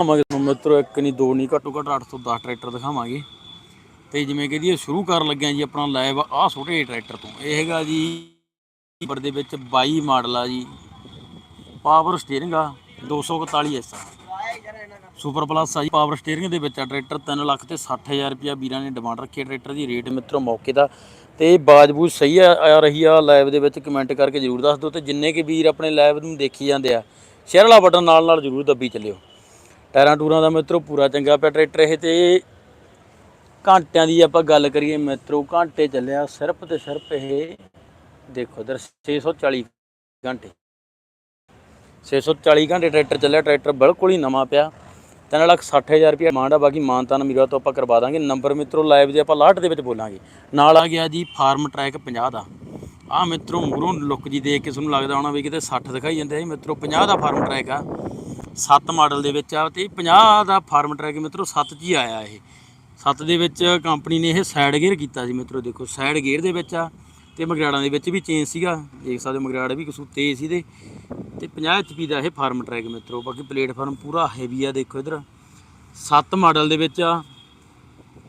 ਦਿਖਾਵਾਂਗੇ ਤੁਹਾਨੂੰ ਮਿੱਤਰੋ, ਇੱਕ ਨਹੀਂ, ਦੋ ਨਹੀਂ, ਘੱਟੋ ਘੱਟ 8 ਤੋਂ 10 ਟਰੈਕਟਰ ਦਿਖਾਵਾਂਗੇ। ਤੇ ਜਿਵੇਂ ਕਿ ਜੀ ਸ਼ੁਰੂ ਕਰਨ ਲੱਗਿਆ ਜੀ, ਆਪਣਾ ਲਾਈਵ ਆਹ ਛੋਟੇ ਟਰੈਕਟਰ ਤੋਂ। ਇਹ ਹੈਗਾ ਜੀ ਨੰਬਰ ਦੇ ਵਿੱਚ 22 ਮਾਡਲ ਆ ਜੀ। ਪਾਵਰ ਸਟੀਅਰਿੰਗ ਆ 241 ਐਸ ਸੁਪਰ ਪਲੱਸ ਆ ਜੀ ਪਾਵਰ ਸਟੀਅਰਿੰਗ ਦੇ ਵਿੱਚ ਆ ਟਰੈਕਟਰ 3 ਲੱਖ ਤੇ 60000 ਰੁਪਿਆ ਵੀਰਾਂ ਨੇ ਡਿਮਾਂਡ ਰੱਖੀ ਟਰੈਕਟਰ ਦੀ ਰੇਟ ਮਿੱਤਰੋ ਮੌਕੇ ਦਾ। ਤੇ ਬਾਜਬੂਜ ਸਹੀ ਆ ਆ ਰਹੀ ਆ ਲਾਈਵ ਦੇ ਵਿੱਚ ਕਮੈਂਟ ਕਰਕੇ ਜਰੂਰ ਦੱਸ ਦਿਓ ਤੇ ਜਿੰਨੇ ਕਿ ਵੀਰ ਆਪਣੇ ਲਾਈਵ ਨੂੰ ਦੇਖੀ ਜਾਂਦੇ ਆ ਸ਼ੇਅਰ ਵਾਲਾ ਬਟਨ ਨਾਲ ਨਾਲ ਜਰੂਰ ਦੱਬੀ ਚੱਲਿਓ। ਟਾਇਰਾਂ ਟੂਰਾਂ ਦਾ ਮਿੱਤਰੋ, ਪੂਰਾ ਚੰਗਾ ਪਿਆ ਟਰੈਕਟਰ ਇਹ ਤੇ। ਘੰਟਿਆਂ ਦੀ ਆਪਾਂ ਗੱਲ ਕਰੀਏ ਮਿੱਤਰੋ, ਘੰਟੇ ਚੱਲਿਆ ਸਿਰਫ ਤੇ ਸਿਰਫ ਇਹ, ਦੇਖੋ ਇਧਰ 640 ਘੰਟੇ। 640 ਘੰਟੇ ਟਰੈਕਟਰ ਚੱਲਿਆ, ਟਰੈਕਟਰ ਬਿਲਕੁਲ ਹੀ ਨਵਾਂ ਪਿਆ। ਤਿੰਨ ਲੱਖ 60000 ਰੁਪਏ ਡਿਮਾਂਡ ਆ, ਬਾਕੀ ਮਾਨਤਾਨ ਮੀਰਾ ਤੋਂ ਆਪਾਂ ਕਰਵਾ ਦਾਂਗੇ। ਨੰਬਰ ਮਿੱਤਰੋ, ਲਾਈਵ ਦੇ ਆਪਾਂ ਲਾਟ ਦੇ ਵਿੱਚ ਬੋਲਾਂਗੇ। ਨਾਲ ਆ ਗਿਆ ਜੀ ਫਾਰਮ ਟਰੈਕ 50 ਦਾ। ਆ ਮਿੱਤਰੋ ਮੂਰੋਂ ਲੁੱਕ ਜੀ ਦੇਖ ਕੇ ਤੁਹਾਨੂੰ ਲੱਗਦਾ ਹੋਣਾ ਵੀ ਕਿਤੇ 60 ਦਿਖਾਈ ਜਾਂਦੇ ਆ ਮਿੱਤਰੋ 50 ਦਾ ਫਾਰਮ ਟਰੈਕ ਆ। 7 ਮਾਡਲ ਦੇ ਵਿੱਚ ਆ ਤੇ 50 ਦਾ ਫਾਰਮ ਟਰੈਕ ਮਿੱਤਰੋ 7 ਚ ਹੀ ਆਇਆ ਇਹ। 7 ਦੇ ਵਿੱਚ ਕੰਪਨੀ ਨੇ ਇਹ ਸਾਈਡ ਗੇਅਰ ਕੀਤਾ ਸੀ ਮਿੱਤਰੋ, ਦੇਖੋ ਸਾਈਡ ਗੇਅਰ ਦੇ ਵਿੱਚ ਆ ਤੇ ਮਗਰਾੜਾਂ ਦੇ ਵਿੱਚ ਵੀ ਚੇਂਜ ਸੀਗਾ। ਦੇਖ ਸਕਦੇ ਹੋ ਮਗਰਾੜ ਵੀ ਕਸੂ ਤੇਜ਼ ਸੀ ਦੇ ਤੇ 50 HP ਦਾ ਇਹ ਫਾਰਮ ਟਰੈਕ ਮਿੱਤਰੋ, ਬਾਕੀ ਪਲੇਟਫਾਰਮ ਪੂਰਾ ਹੈਵੀ ਆ, ਦੇਖੋ ਇਧਰ। 7 ਮਾਡਲ ਦੇ ਵਿੱਚ ਆ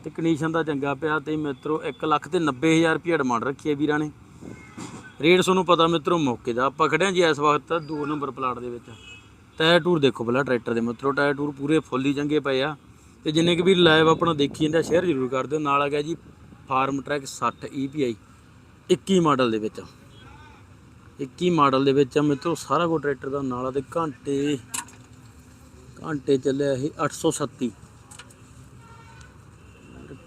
ਤੇ ਕੰਡੀਸ਼ਨ ਦਾ ਚੰਗਾ ਪਿਆ ਤੇ ਮਿੱਤਰੋ 1 ਲੱਖ ਤੇ 90000 ਰੁਪਏ ਡਿਮਾਂਡ ਰੱਖੀ ਹੈ ਵੀਰਾਂ ਨੇ। ਰੇਟ ਤੁਹਾਨੂੰ ਪਤਾ ਮਿੱਤਰੋ, ਮੌਕੇ ਦਾ। ਆਪਾਂ ਖੜਿਆ ਜੀ ਇਸ ਵਕਤ 2 ਨੰਬਰ ਪਲਾਟ ਦੇ ਵਿੱਚ। ਟਾਇਰ ਟੂਰ ਦੇਖੋ ਪਹਿਲਾਂ ਟਰੈਕਟਰ ਦੇ ਮਿੱਤਰੋ ਟਾਇਰ ਟੂਰ ਪੂਰੇ ਫੁੱਲ ਹੀ ਚੰਗੇ ਪਏ ਆ। ਤੇ ਜਿੰਨੇ ਕਿ ਵੀ ਲਾਈਵ ਆਪਣਾ ਦੇਖੀ ਜਾਂਦਾ ਸ਼ੇਅਰ ਜ਼ਰੂਰ ਕਰ ਦਿਓ। ਨਾਲ ਆ ਗਿਆ ਜੀ ਫਾਰਮ ਟਰੈਕ 60 EPI 21 ਮਾਡਲ ਦੇ ਵਿੱਚ। 21 ਮਾਡਲ ਦੇ ਵਿੱਚ ਆ ਮਿੱਤਰੋ, ਸਾਰਾ ਕੋ ਟਰੈਕਟਰ ਦਾ ਨਾਲ ਆ ਤੇ ਘੰਟੇ ਘੰਟੇ ਚੱਲਿਆ ਇਹ 837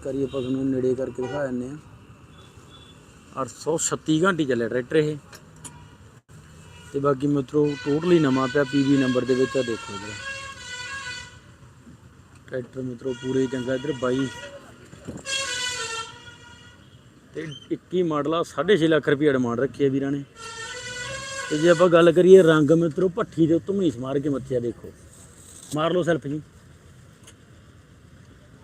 ਕਰੀਏ ਆਪਾਂ ਤੁਹਾਨੂੰ ਨੇੜੇ ਕਰਕੇ ਦਿਖਾ ਦਿੰਨੇ ਆ। 836 ਘੰਟੇ ਚੱਲਿਆ ਟਰੈਕਟਰ ਇਹ। ਤੇ ਬਾਕੀ ਮਿੱਤਰੋ ਟੋਟਲੀ ਨਵਾਂ ਪਿਆ ਪੀਵੀ ਨੰਬਰ ਦੇ ਵਿੱਚ ਆ, ਦੇਖੋ ਇਧਰ। ਟਰੈਕਟਰ ਮਿੱਤਰੋ, ਪੂਰੇ ਚੰਗਾ ਇਧਰ 22 ਤੇ 21 ਮਾਡਲ ਆ 6.5 ਲੱਖ ਰੁਪਏ ਡਿਮਾਂਡ ਰੱਖੀ ਹੈ ਵੀਰਾਂ ਨੇ। ਤੇ ਜੇ ਆਪਾਂ ਗੱਲ ਕਰੀਏ ਰੰਗ ਮਿੱਤਰੋ, ਭੱਠੀ ਦੇ ਉੱਤੋਂ ਮੀਸ ਮਾਰ ਕੇ ਮੱਥਿਆ, ਦੇਖੋ। ਮਾਰ ਲਓ ਸੈਲਫ ਜੀ।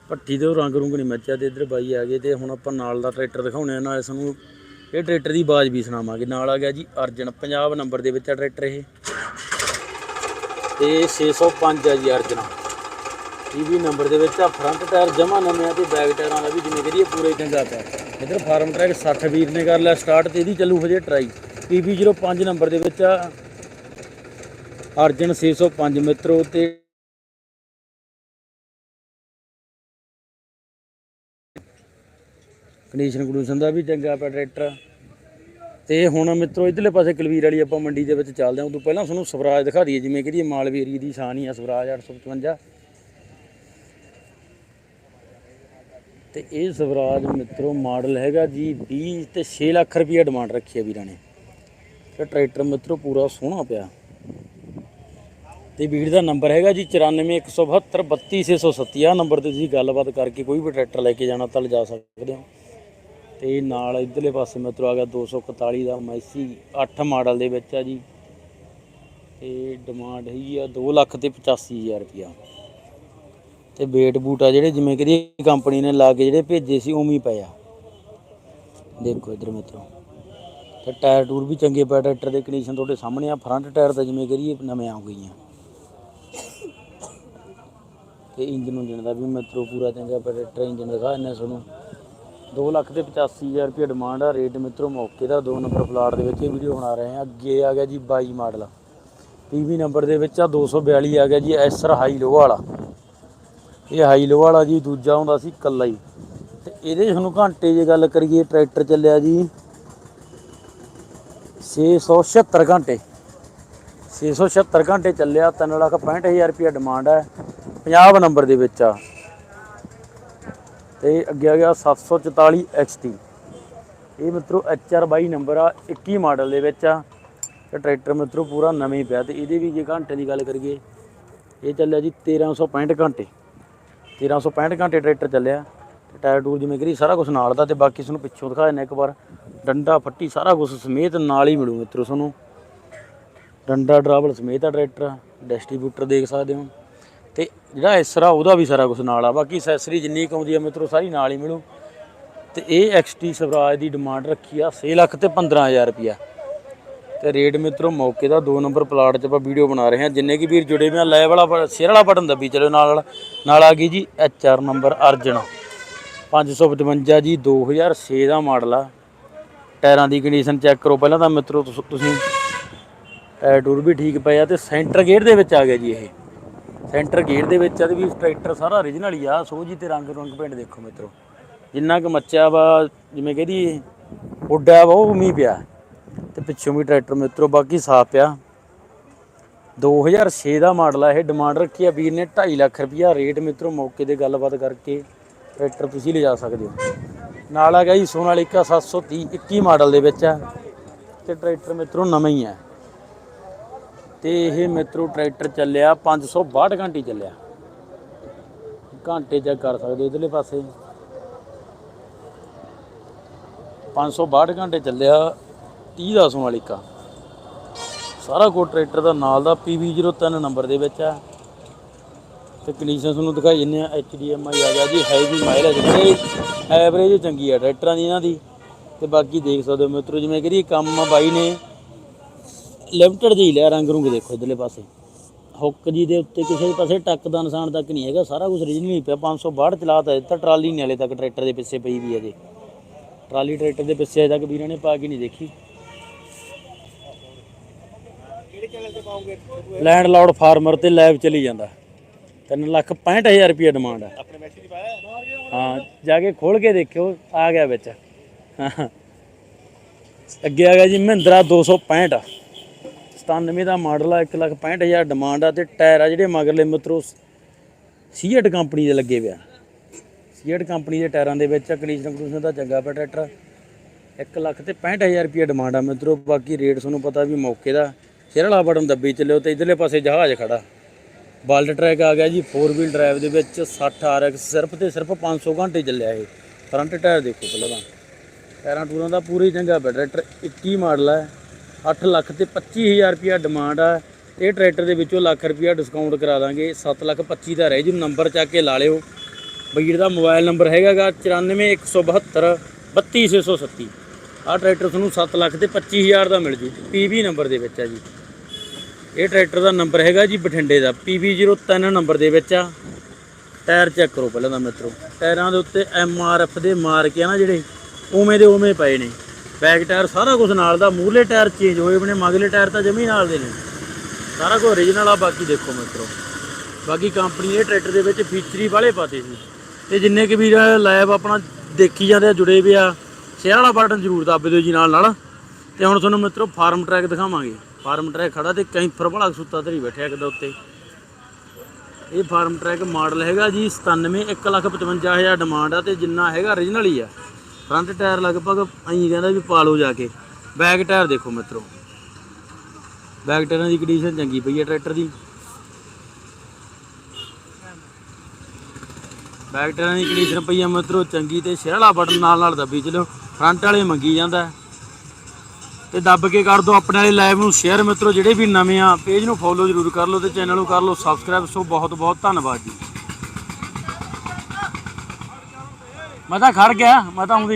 ਭੱਠੀ ਦੇ ਰੰਗ ਰੁੰਗ ਨਹੀਂ ਮੱਚਿਆ ਤੇ ਇੱਧਰ ਬਾਈ ਆ ਗਏ ਤੇ ਹੁਣ ਆਪਾਂ ਨਾਲ ਦਾ ਟਰੈਕਟਰ ਦਿਖਾਉਣੇ ਆ, ਨਾਲ ਸਾਨੂੰ ਇਹ ਟਰੈਕਟਰ ਦੀ ਆਵਾਜ਼ ਵੀ ਸੁਣਾਵਾਂਗੇ। ਨਾਲ ਆ ਗਿਆ ਜੀ ਅਰਜਨ ਪੰਜਾਬ ਨੰਬਰ ਦੇ ਵਿੱਚ ਆ ਟਰੈਕਟਰ ਇਹ। ਤੇ 605 ਆ ਜੀ ਅਰਜਨ। ਇਹ ਵੀ ਨੰਬਰ ਦੇ ਵਿੱਚ ਆ ਫਰੰਟ ਟਾਇਰ ਜਮਾ ਨਵੇਂ ਆ ਤੇ ਬੈਕ ਟਾਇਰਾਂ ਦਾ ਵੀ ਜਿਵੇਂ ਕਰੀਏ ਪੂਰੇ ਚੰਗਾ ਪਿਆ। ਇੱਧਰ ਫਾਰਮ ਟਰੈਕ 60 ਵੀਰ ਨੇ ਕਰ ਲਿਆ ਸਟਾਰਟ ਤੇ ਇਹਦੀ ਚੱਲੂ ਹਜੇ ਟਰਾਈ PB05 ਨੰਬਰ ਦੇ ਵਿੱਚ ਆ ਅਰਜਨ 605 ਮਿੱਤਰੋ ਤੇ ਕੰਡੀਸ਼ਨ ਕੰਡੂਸ਼ਨ ਦਾ ਵੀ ਚੰਗਾ ਪਿਆ ਟਰੈਕਟਰ ਤੇ ਹੁਣ ਮਿੱਤਰੋ, ਇਧਰਲੇ ਪਾਸੇ ਕਲਵੀਰ ਵਾਲੀ ਆਪਾਂ ਮੰਡੀ ਦੇ ਵਿੱਚ ਚੱਲਦੇ ਹਾਂ। ਉਦੋਂ ਪਹਿਲਾਂ ਤੁਹਾਨੂੰ ਸਵਰਾਜ ਦਿਖਾ ਦਈਏ, ਜਿਵੇਂ ਕਿ ਇਹ ਮਾਲਵੇ ਏਰੀਏ ਦੀ ਸ਼ਾਨ ਹੀ ਆ, ਸਵਰਾਜ 855 ਤੇ ਇਹ ਸਵਰਾਜ ਮਿੱਤਰੋ, ਮਾਡਲ ਹੈਗਾ ਜੀ 20 ਤੇ 6 ਲੱਖ ਰੁਪਏ ਡਿਮਾਂਡ ਰੱਖੀ ਹੈ ਵੀਰਾਂ ਨੇ। ਤੇ ਟਰੈਕਟਰ ਮਿੱਤਰੋ, ਪੂਰਾ ਸੋਹਣਾ ਪਿਆ। ਤੇ ਵੀਰ ਦਾ ਨੰਬਰ ਹੈਗਾ ਜੀ 9417 32637 ਆ ਨੰਬਰ ਤੇ ਤੁਸੀਂ ਗੱਲਬਾਤ ਕਰਕੇ ਕੋਈ ਵੀ ਟਰੈਕਟਰ ਲੈ ਕੇ ਜਾਣਾ, ਤਾਂ ਲਿਜਾ ਸਕਦੇ ਹੋ। ਤੇ ਨਾਲ ਇਧਰਲੇ ਪਾਸੇ ਮਿੱਤਰੋ ਆ ਗਿਆ 241 ਦਾ ਮੈਸੀ 8 ਮਾਡਲ ਦੇ ਵਿੱਚ ਆ ਜੀ। ਤੇ ਡਿਮਾਂਡ ਹੈਗੀ ਆ 2 ਲੱਖ ਤੇ 85000 ਰੁਪਿਆ ਤੇ ਵੇਟ ਬੂਟਾ ਜਿਹੜੇ ਜਿਵੇਂ ਕਿ ਇਹਦੀ ਕੰਪਨੀ ਨੇ ਲਾ ਕੇ ਜਿਹੜੇ ਭੇਜੇ ਸੀ, ਉਵੇਂ ਹੀ ਪਏ ਆ। ਦੇਖੋ ਇਧਰ ਮਿੱਤਰੋ, ਤੇ ਟਾਇਰ ਟੂਰ ਵੀ ਚੰਗੇ ਪਏ ਟਰੈਕਟਰ ਦੇ ਕੰਡੀਸ਼ਨ ਤੁਹਾਡੇ ਸਾਹਮਣੇ ਆ ਫਰੰਟ ਟਾਇਰ ਤਾਂ ਜਿਵੇਂ ਕਰੀਏ ਨਵੇਂ ਆ ਗਈਆਂ। ਤੇ ਇੰਜਨ ਉਂਜਨ ਦਾ ਵੀ ਮਿੱਤਰੋ ਪੂਰਾ ਚੰਗਾ ਪਿਆ, ਟਰੈਕਟਰ ਇੰਜਨ ਦਿਖਾ ਦਿੰਦੇ ਤੁਹਾਨੂੰ 2 ਲੱਖ ਤੇ 85000 ਰੁਪਏ ਡਿਮਾਂਡ ਆ। ਰੇਟ ਮਿੱਤਰੋ, ਮੌਕੇ ਦਾ 2 ਨੰਬਰ ਪਲਾਟ ਦੇ ਵਿੱਚ ਇਹ ਵੀਡੀਓ ਬਣਾ ਰਹੇ ਆ ਅੱਗੇ ਆ ਗਿਆ ਜੀ 22 ਮਾਡਲ। ਪੀਵੀ ਨੰਬਰ ਦੇ ਵਿੱਚ ਆ 242 ਆ ਗਿਆ ਜੀ ਐਸਰ ਹਾਈ ਲੋ ਵਾਲਾ। ਇਹ ਹਾਈ ਲੋ ਵਾਲਾ ਜੀ, ਦੂਜਾ ਹੁੰਦਾ ਸੀ ਕੱਲਾ ਹੀ। ਤੇ ਇਹਦੇ 'ਚ ਤੁਹਾਨੂੰ ਘੰਟੇ ਜੇ ਗੱਲ ਕਰੀਏ ਟਰੈਕਟਰ ਚੱਲਿਆ ਜੀ। 676 ਘੰਟੇ। 676 ਘੰਟੇ ਚੱਲਿਆ 3 ਲੱਖ 65000 ਰੁਪਏ ਡਿਮਾਂਡ ਹੈ 50 ਨੰਬਰ ਦੇ ਵਿੱਚ ਆ। ਤੇ ਅੱਗੇ ਆ ਗਿਆ 744 XT ਇਹ ਮਿੱਤਰੋ HR22 ਨੰਬਰ ਆ 21 ਮਾਡਲ ਦੇ ਵਿੱਚ ਆ। ਤੇ ਟਰੈਕਟਰ ਮਿੱਤਰੋ ਪੂਰਾ ਨਵੇਂ ਹੀ ਪਿਆ ਤੇ ਇਹਦੇ ਵੀ ਜੇ ਘੰਟੇ ਦੀ ਗੱਲ ਕਰੀਏ, ਇਹ ਚੱਲਿਆ ਜੀ 1365 ਘੰਟੇ। 1365 ਘੰਟੇ ਟਰੈਕਟਰ ਚੱਲਿਆ। ਤੇ ਟਾਇਰ ਟੂਰ ਜਿਵੇਂ ਕਰੀ ਸਾਰਾ ਕੁਝ ਨਾਲ ਦਾ ਤੇ ਬਾਕੀ ਤੁਹਾਨੂੰ ਪਿੱਛੋਂ ਦਿਖਾ ਦਿੰਦੇ ਇੱਕ ਵਾਰ। ਡੰਡਾ ਫੱਟੀ ਸਾਰਾ ਕੁਝ ਸਮੇਤ ਨਾਲ ਹੀ ਮਿਲੂ ਮਿੱਤਰੋ ਤੁਹਾਨੂੰ। ਡੰਡਾ ਡਰਾਵਲ ਸਮੇਤ ਆ ਟਰੈਕਟਰ ਡਿਸਟ੍ਰੀਬਿਊਟਰ ਦੇਖ ਸਕਦੇ ਹੋ। ਤੇ ਜਿਹੜਾ ਐਸਰਾ ਉਹਦਾ ਵੀ ਸਾਰਾ ਕੁਝ ਨਾਲ ਆ। ਬਾਕੀ ਅਸੈਸਰੀ ਜਿੰਨੀ ਕੁ ਆਉਂਦੀ ਆ ਮਿੱਤਰੋ, ਸਾਰੀ ਨਾਲ ਹੀ ਮਿਲੂ। ਤੇ ਇਹ XT ਸਵਰਾਜ ਦੀ ਡਿਮਾਂਡ ਰੱਖੀ ਆ 6 ਲੱਖ ਤੇ 15000 ਰੁਪਿਆ ਤੇ ਰੇਟ ਮਿੱਤਰੋ, ਮੌਕੇ ਦਾ 2 ਨੰਬਰ ਪਲਾਟ 'ਚ ਆਪਾਂ ਵੀਡੀਓ ਬਣਾ ਰਹੇ ਹਾਂ। ਜਿੰਨੇ ਕੀ ਵੀਰ ਜੁੜੇ ਮੈਂ ਲੈ ਵਾਲਾ ਬ- ਸ਼ੇਅਰ ਵਾਲਾ ਬਟਨ ਦੱਬੀ ਚਲੋ ਨਾਲ ਨਾਲ ਆ ਗਈ ਜੀ ਐਚ ਆਰ ਨੰਬਰ ਅਰਜਨ। 555 ਜੀ 2006 ਦਾ ਮਾਡਲ ਆ। ਟਾਇਰਾਂ ਦੀ ਕੰਡੀਸ਼ਨ ਚੈੱਕ ਕਰੋ। ਪਹਿਲਾਂ ਤਾਂ ਮਿੱਤਰੋ, ਤੁਸ- ਤੁਸੀਂ ਟਾਇਰ ਟੂਰ ਵੀ ਠੀਕ ਪਏ ਆ ਤੇ ਸੈਂਟਰ ਗੇਅਰ ਦੇ ਵਿੱਚ ਆ ਗਿਆ ਜੀ ਇਹ। ਸੈਂਟਰ ਗੇਟ ਦੇ ਵਿੱਚ ਆ ਤੇ ਵੀ ਟਰੈਕਟਰ ਸਾਰਾ origignal ਹੀ ਆ। ਸੋ ਜੀ ਤੇ ਰੰਗ ਰੰਗ ਪਿੰਡ ਦੇਖੋ ਮਿੱਤਰੋ। ਜਿੰਨਾ ਕੁ ਮੱਚਿਆ ਵਾ, ਜਿਵੇਂ ਕਹਦੀ ਉੱਡਿਆ ਵਾ, ਉਹ ਮੀਂਹ ਪਿਆ। ਤੇ ਪਿੱਛੋਂ ਵੀ ਟਰੈਕਟਰ ਮਿੱਤਰੋ, ਬਾਕੀ ਸਾਫ਼ ਪਿਆ। 2006 ਦਾ ਮਾਡਲ ਆ ਇਹ। ਡਿਮਾਂਡ ਰੱਖੀ ਆ ਵੀਰ ਨੇ 2.5 ਲੱਖ ਰੁਪਇਆ ਰੇਟ ਮਿੱਤਰੋ, ਮੌਕੇ ਤੇ ਗੱਲਬਾਤ ਕਰਕੇ ਟਰੈਕਟਰ ਤੁਸੀਂ ਲਿਜਾ ਸਕਦੇ ਹੋ। ਨਾਲ ਆ ਗਿਆ ਜੀ ਸੋਨਾਲੀਕਾ 730 21 ਮਾਡਲ ਦੇ ਵਿੱਚ ਆ। ਤੇ ਟਰੈਕਟਰ ਮਿੱਤਰੋ, ਨਵਾਂ ਹੀ ਆ। ਤੇ ਇਹ ਮਿੱਤਰੋ ਟਰੈਕਟਰ ਚੱਲਿਆ 562 ਘੰਟੇ ਚੱਲਿਆ। ਘੰਟੇ ਚੈੱਕ ਕਰ ਸਕਦੇ ਹੋ ਇਧਰਲੇ ਪਾਸੇ। 562 ਘੰਟੇ ਚੱਲਿਆ 30 ਦਾ ਸੋਨਾਲੀਕਾ ਸਾਰਾ ਕੋ ਟਰੈਕਟਰ ਦਾ ਨਾਲ ਦਾ PV03 ਨੰਬਰ ਦੇ ਵਿੱਚ ਆ। ਤੇ ਕੰਡੀਸ਼ਨ ਤੁਹਾਨੂੰ ਦਿਖਾਈ ਜੰਨੇ ਆ HDMI ਆ ਗਿਆ ਜੀ ਹੈਵੀ ਮਾਈਲੇਜ ਤੇ ਐਵਰੇਜ ਚੰਗੀ ਆ ਟਰੈਕਟਰਾਂ ਦੀ ਇਹਨਾਂ ਦੀ। ਤੇ ਬਾਕੀ ਦੇਖ ਸਕਦੇ ਹੋ ਮਿੱਤਰੋ, ਜਿਵੇਂ ਕਿ ਕੰਮ ਬਾਈ ਨੇ ਲਿਮਟਡ ਜੀ ਲਿਆ ਰੰਗ ਰੁੰਗ ਦੇਖੋ ਇਧਰਲੇ ਪਾਸੇ। ਹੁੱਕ ਜੀ ਦੇ ਉੱਤੇ ਕਿਸੇ ਪਾਸੇ ਟੱਕ ਦਾ ਨਿਸ਼ਾਨ ਤੱਕ ਨਹੀਂ ਹੈਗਾ ਸਾਰਾ ਕੁਝ original ਹੀ ਪਿਆ 562 ਚਲਾਤਾ ਦਿੱਤਾ ਟਰਾਲੀ ਨਹੀਂ ਹਲੇ ਤੱਕ ਟਰੈਕਟਰ ਦੇ ਪਿੱਛੇ ਪਈ ਵੀ ਹੈ ਜੇ ਟਰਾਲੀ ਟਰੈਕਟਰ ਦੇ ਪਿੱਛੇ ਅਜੇ ਤੱਕ ਵੀਰਾਂ ਨੇ ਪਾ ਕੇ ਨਹੀਂ ਦੇਖੀ। ਲੈਂਡ ਲਾਰਡ ਫਾਰਮਰ ਤੇ ਲੈਬ ਚਲੀ ਜਾਂਦਾ। 3 ਲੱਖ 65000 ਰੁਪਏ ਡਿਮਾਂਡ ਹੈ। ਆਪਣੇ ਮੈਸੇਜ ਪਾਇਆ? ਹਾਂ ਜਾ ਕੇ ਖੋਲ ਕੇ ਦੇਖਿਓ ਆ ਗਿਆ ਵਿੱਚ। ਅੱਗੇ ਆ ਗਿਆ ਜੀ ਮਹਿੰਦਰਾ 265 97 ਦਾ ਮਾਡਲ ਆ 1 ਲੱਖ 65000 ਡਿਮਾਂਡ ਆ ਤੇ ਟਾਇਰ ਆ ਜਿਹੜੇ ਮਗਰਲੇ ਮਿੱਤਰੋ, ਸੀਐਟ ਕੰਪਨੀ ਦੇ ਲੱਗੇ ਪਿਆ ਸੀਐਟ ਕੰਪਨੀ ਦੇ ਟਾਇਰਾਂ ਦੇ ਵਿੱਚ ਕੰਡੀਸ਼ਨ ਕੰਡੀਸ਼ਨ ਦਾ ਚੰਗਾ ਪਿਆ ਟਰੈਕਟਰ 1 ਲੱਖ ਤੇ 65000 ਰੁਪਏ ਡਿਮਾਂਡ ਆ ਮਿੱਤਰੋ, ਬਾਕੀ ਰੇਟ ਤੁਹਾਨੂੰ ਪਤਾ ਵੀ ਮੌਕੇ ਦਾ, ਸ਼ੇਰ ਵਾਲਾ ਬਟਨ ਦੱਬੀ ਚੱਲਿਓ ਤੇ ਇਧਰਲੇ ਪਾਸੇ ਜਹਾਜ਼ ਖੜਾ। ਬਲਡ ਟਰੈਕ ਆ ਗਿਆ ਜੀ 4 ਵੀਲ ਡਰਾਈਵ ਦੇ ਵਿੱਚ 60 RX, ਸਿਰਫ ਤੇ ਸਿਰਫ 500 ਘੰਟੇ ਚੱਲਿਆ ਇਹ। ਫਰੰਟ ਟਾਇਰ ਦੇਖੋ ਪਹਿਲਾਂ ਤਾਂ। ਟਾਇਰਾਂ ਟੂਰਾਂ ਦਾ ਪੂਰਾ ਚੰਗਾ ਪਿਆ ਟਰੈਕਟਰ 21 ਮਾਡਲ ਹੈ 8 ਲੱਖ ਤੇ 25000 ਰੁਪਿਆ ਡਿਮਾਂਡ ਆ। ਇਹ ਟਰੈਕਟਰ ਦੇ ਵਿੱਚੋਂ ਲੱਖ ਰੁਪਿਆ ਡਿਸਕਾਊਂਟ ਕਰਾ ਦਾਂਗੇ। 7 ਲੱਖ 25 ਦਾ ਰਹਿ ਜੂ ਨੰਬਰ ਚੱਕ ਕੇ ਲਾ ਲਿਓ। ਬਈਰ ਦਾ ਮੋਬਾਈਲ ਨੰਬਰ ਹੈਗਾਗਾ 94172 32637 ਆਹ ਟਰੈਕਟਰ ਤੁਹਾਨੂੰ 7 ਲੱਖ ਤੇ 25000 ਦਾ ਮਿਲ ਜੂ। ਪੀਵੀ ਨੰਬਰ ਦੇ ਵਿੱਚ ਆ ਜੀ। ਇਹ ਟਰੈਕਟਰ ਦਾ ਨੰਬਰ ਹੈਗਾ ਜੀ ਬਠਿੰਡੇ ਦਾ। PV03 ਨੰਬਰ ਦੇ ਵਿੱਚ ਆ। ਟਾਇਰ ਚੈੱਕ ਕਰੋ ਪਹਿਲਾਂ ਤਾਂ ਮਿੱਤਰੋ। ਟਾਇਰਾਂ ਦੇ ਉੱਤੇ MRF ਦੇ ਮਾਰਕ ਆ ਨਾ ਜਿਹੜੇ, ਉਵੇਂ ਦੇ ਉਵੇਂ ਪਏ ਨੇ। ਬੈਕ ਟਾਇਰ ਸਾਰਾ ਕੁਝ ਨਾਲ ਦਾ, ਮੂਹਰਲੇ ਟਾਇਰ ਚੇਂਜ ਹੋਏ ਬਣੇ ਮਗਲੇ ਟਾਇਰ ਤਾਂ ਜਮੀ ਨਾਲ ਦੇ ਨੇ। ਸਾਰਾ ਕੁਝ ਓਰੀਜਨਲ ਆ, ਬਾਕੀ ਦੇਖੋ ਮਿੱਤਰੋ। ਬਾਕੀ ਕੰਪਨੀ ਇਹ ਟਰੈਕਟਰ ਦੇ ਵਿੱਚ ਫੀਚਰੀ ਵਾਲੇ ਪਾਤੇ ਸੀ। ਤੇ ਜਿੰਨੇ ਕਿ ਵੀਰ ਲਾਈਵ ਆਪਣਾ ਦੇਖੀ ਜਾਂਦੇ ਆ, ਜੁੜੇ ਵੀ ਆ ਸ਼ੇਅਰ ਵਾਲਾ ਬਟਨ ਜ਼ਰੂਰ ਦੱਬ ਦਿਓ ਜੀ ਨਾਲ ਨਾਲ ਤੇ ਹੁਣ ਤੁਹਾਨੂੰ ਮਿੱਤਰੋ ਫਾਰਮ ਟਰੈਕ ਦਿਖਾਵਾਂਗੇ। ਫਾਰਮ ਟਰੈਕ ਖੜਾ ਤੇ ਕੈਂਫਰ ਭਲਾ ਸੁੱਤਾ ਧਰੀ ਬੈਠਿਆ ਕਿਦਾ ਉੱਤੇ। ਇਹ ਫਾਰਮ ਟਰੈਕ ਮਾਡਲ ਹੈਗਾ ਜੀ 97 155000 ਡਿਮਾਂਡ ਆ ਤੇ ਜਿੰਨਾ ਹੈਗਾ origignal ਹੀ ਆ। ਫਰੰਟ ਟਾਇਰ ਲਗਭਗ ਐਂ ਕਹਿੰਦਾ ਵੀ ਪਾ ਲਓ ਜਾ ਕੇ। ਬੈਕ ਟਾਇਰ ਦੇਖੋ ਮਿੱਤਰੋ। ਬੈਕ ਟਾਇਰਾਂ ਦੀ ਕੰਡੀਸ਼ਨ ਚੰਗੀ ਪਈ ਹੈ ਟਰੈਕਟਰ ਦੀ। ਬੈਕ ਟਾਇਰਾਂ ਦੀ ਕੰਡੀਸ਼ਨ ਪਈ ਆ ਮਿੱਤਰੋ, ਚੰਗੀ ਤੇ ਸ਼ੇਅਰ ਵਾਲਾ ਬਟਨ ਨਾਲ ਨਾਲ ਦੱਬੀ ਚਲੋ। ਫਰੰਟ ਵਾਲੇ ਮੰਗੀ ਜਾਂਦਾ। ਹੈ। ਤੇ ਦੱਬ ਕੇ ਕਰ ਦਿਓ ਆਪਣੇ ਵਾਲੇ ਲਾਈਵ ਨੂੰ ਸ਼ੇਅਰ ਮਿੱਤਰੋ, ਜਿਹੜੇ ਵੀ ਨਵੇਂ ਆ ਪੇਜ ਨੂੰ ਫੋਲੋ ਜ਼ਰੂਰ ਕਰ ਲਓ ਤੇ ਚੈਨਲ ਨੂੰ ਕਰ ਲਓ ਸਬਸਕ੍ਰਾਈਬ ਸੋ ਬਹੁਤ ਬਹੁਤ ਧੰਨਵਾਦ ਜੀ। ਮੈਂ ਤਾਂ ਖੜ ਗਿਆ, ਮੈਂ ਤਾਂ ਆਉਂਦੀ